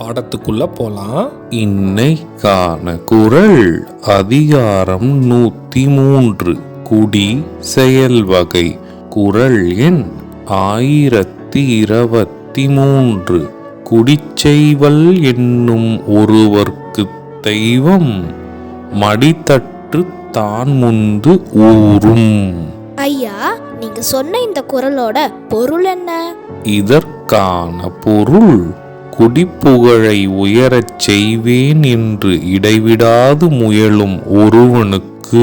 பாடத்துக்குள்ள போலாம். இன்னைக்கான குறள் அதிகாரம் நூத்தி மூன்று குடி செயல் வகை. குறள் எண் ஆயிரத்தி இருபத்தி மூன்று குடிச்செய்வல் என்னும் ஒருவர்க்கு தெய்வம் மடித்தற்று தான் முந்து ஊறும். ஐயா நீங்க சொன்ன இந்த குரலோட பொருள் என்ன? இதற்கான பொருள் குடிப்புகழை உயரச் செய்வேன் என்று இடைவிடாது முயலும் ஒருவனுக்கு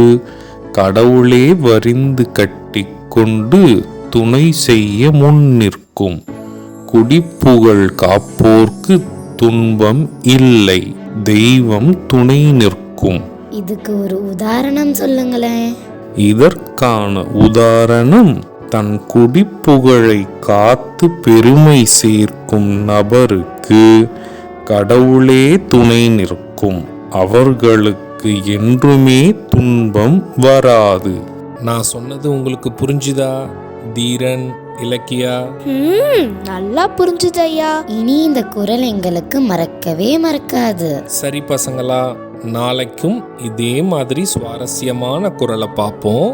கடவுளே வரிந்து கட்டிக்கொண்டு துணை செய்ய முன் நிற்கும். குடிப்புகழ் காப்போர்க்கு துன்பம் இல்லை தெய்வம் துணை நிற்கும். இதுக்கு ஒரு உதாரணம் சொல்லுங்களேன். இதற்கான உதாரணம் தன் குடிப்புகழை காத்து பெருமை சேர்க்கும் நபருக்கு கடவுளே துணை நிற்கும். அவர்களுக்கு என்றுமே துன்பம் வராது. நான் சொன்னது உங்களுக்கு புரிஞ்சுதா தீரன் இலக்கியா? நல்லா புரிஞ்சுது ஐயா இனி இந்த குரல் எங்களுக்கு மறக்கவே மறக்காது. சரி பசங்களா நாளைக்கும் இதே மாதிரி சுவாரஸ்யமான குரலை பார்ப்போம்.